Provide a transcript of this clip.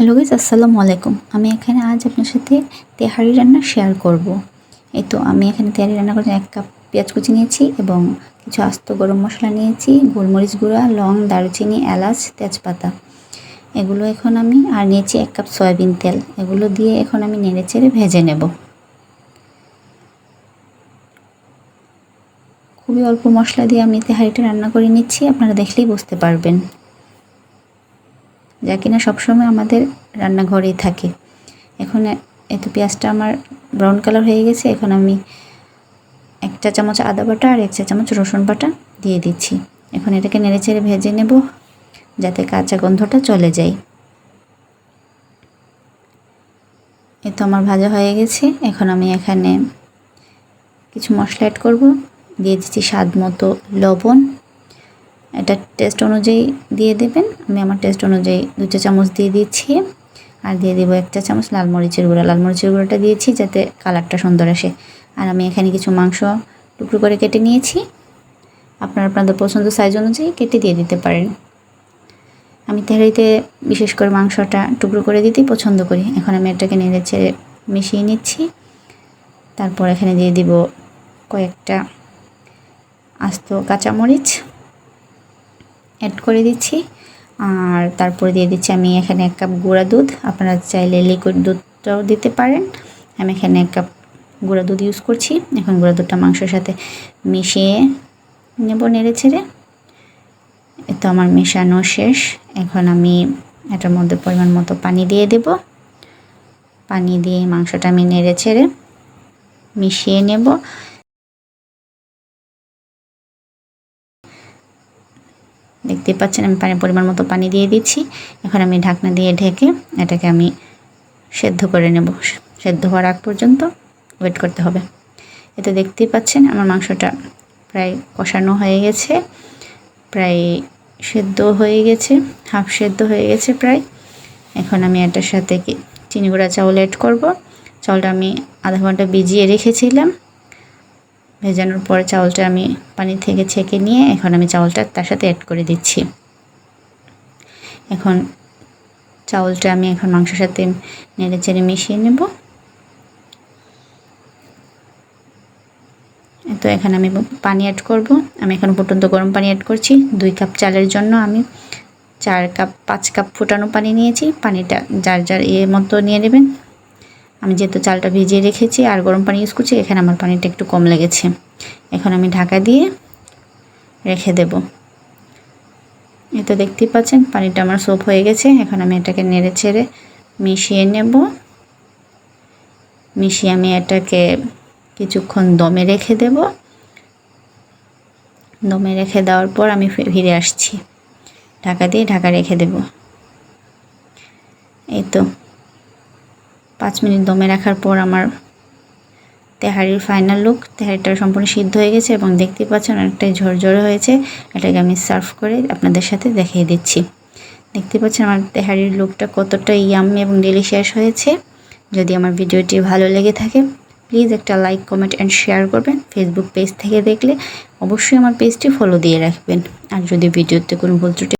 Hello guys আসসালামু আলাইকুম আমি এখানে আজ আপনার সাথে তেহারি রান্না শেয়ার করব। এই তো আমি এখানে তেহারি রান্না করতে এক কাপ পেঁয়াজ কুচি নিয়েছি এবং কিছু আস্ত গরম মশলা নিয়েছি, গোলমরিচ গুঁড়া, লং, দারুচিনি, এলাচ, তেজপাতা। এগুলো এখন আমি, আর নিয়েছি এক কাপ সয়াবিন তেল। এগুলো দিয়ে এখন আমি নেড়ে চেড়ে ভেজে নেব। খুবই অল্প মশলা দিয়ে আমি তেহারিটা রান্না করে নিচ্ছি, আপনারা দেখলেই বুঝতে পারবেন। যা কিনা সবসময় আমাদের রান্নাঘরেই থাকে। এখন এত পেঁয়াজটা আমার ব্রাউন কালার হয়ে গেছে, এখন আমি এক চা চামচ আদা বাটা আর এক চা চামচ রসুন বাটা দিয়ে দিচ্ছি। এখন এটাকে নেড়ে চেড়ে ভেজে নেব, যাতে কাঁচা গন্ধটা চলে যায়। এ তো আমার ভাজা হয়ে গেছে, এখন আমি এখানে কিছু মশলা অ্যাড করব। দিয়ে দিচ্ছি স্বাদ মতো লবণ। এটা টেস্ট অনুযায়ী দিয়ে দেবেন। আমি আমার টেস্ট অনুযায়ী দু চা চামচ দিয়ে দিচ্ছি। আর দিয়ে দেবো এক চা চামচ লাল মরিচের গুঁড়া। লাল মরিচের গুঁড়োটা দিয়েছি যাতে কালারটা সুন্দর আসে। আর আমি এখানে কিছু মাংস টুকরো করে কেটে নিয়েছি। আপনারা আপনাদের পছন্দ সাইজ অনুযায়ী কেটে দিয়ে দিতে পারেন। আমি তেহারিতে বিশেষ করে মাংসটা টুকরো করে দিতেই পছন্দ করি। এখন আমি এটাকে নেড়ে ছেড়ে মিশিয়ে নিচ্ছি। তারপর এখানে দিয়ে দিব কয়েকটা আস্ত কাঁচামরিচ। অ্যাড করে দিচ্ছি। আর তারপরে দিয়ে দিচ্ছি আমি এখানে এক কাপ গুঁড়া দুধ। আপনারা চাইলে লিকুইড দুধটাও দিতে পারেন। আমি এখানে এক কাপ গুঁড়া দুধ ইউজ করছি। এখন গুঁড়া দুধটা মাংসের সাথে মিশিয়ে নেব নেড়ে ছেড়ে তো আমার মেশানো শেষ। এখন আমি এটার মধ্যে পরিমাণ মতো পানি দিয়ে দেব। পানি দিয়ে মাংসটা আমি নেড়ে ছেড়ে মিশিয়ে নেব। দেখতে পাচ্ছেন, আমি পানি পরিমাণ মতো পানি দিয়ে দিচ্ছি। এখন আমি ঢাকনা দিয়ে ঢেকে এটাকে আমি সেদ্ধ করে নেব। সেদ্ধ হওয়ার আগ পর্যন্ত ওয়েট করতে হবে। এতে দেখতেই পাচ্ছেন, আমার মাংসটা প্রায় কষানো হয়ে গেছে, প্রায় সেদ্ধ হয়ে গেছে হাফ সেদ্ধ হয়ে গেছে প্রায়। এখন আমি এটার সাথে চিনি গুঁড়া চাউল অ্যাড করব। চাউলটা আমি আধা ঘণ্টা ভিজিয়ে রেখেছিলাম। ভেজানোর পরে চাউলটা আমি পানি থেকে ছেঁকে নিয়ে এখন আমি চাউলটা তার সাথে অ্যাড করে দিচ্ছি। এখন চাউলটা আমি এখন মাংসের সাথে নেড়ে চেড়ে মিশিয়ে নেব। তো এখানে আমি পানি অ্যাড করব। আমি এখন ফুটন্ত গরম পানি অ্যাড করছি। দুই কাপ চালের জন্য আমি চার কাপ, পাঁচ কাপ ফুটানো পানি নিয়েছি। পানিটা যার যার ইয়ে মতো নিয়ে নেবেন। আমি যেহেতু চালটা ভিজিয়ে রেখেছি আর গরম পানি ইউজ করছি, এখানে আমার পানিটা একটু কম লেগেছে। এখন আমি ঢাকা দিয়ে রেখে দেব। এই তো দেখতেই পাচ্ছেন, পানিটা আমার সোপ হয়ে গেছে। এখন আমি এটাকে নেড়ে ছেড়ে মিশিয়ে নেব। মিশিয়ে আমি এটাকে কিছুক্ষণ দমে রেখে দেব। দমে রেখে দেওয়ার পর আমি ফিরে আসছি। ঢাকা দিয়ে ঢাকা রেখে দেব। এই তো পাঁচ মিনিট দমে রাখার পর আমার তেহারির ফাইনাল লুক তেহারিটা সম্পূর্ণ সিদ্ধ হয়ে গেছে এবং দেখতে পাচ্ছেন অনেকটাই ঝরঝরে হয়েছে। এটাকে আমি সার্ভ করে আপনাদের সাথে দেখিয়ে দিচ্ছি। দেখতে পাচ্ছেন আমার তেহারির লুকটা কতটা ইয়াম্মি এবং ডেলিশিয়াস হয়েছে। যদি আমার ভিডিওটি ভালো লেগে থাকে প্লিজ একটা লাইক কমেন্ট অ্যান্ড শেয়ার করবেন। ফেসবুক পেজ থেকে দেখলে অবশ্যই আমার পেজটি ফলো দিয়ে রাখবেন। আর যদি ভিডিওতে কোনো ভুল ত্রুটি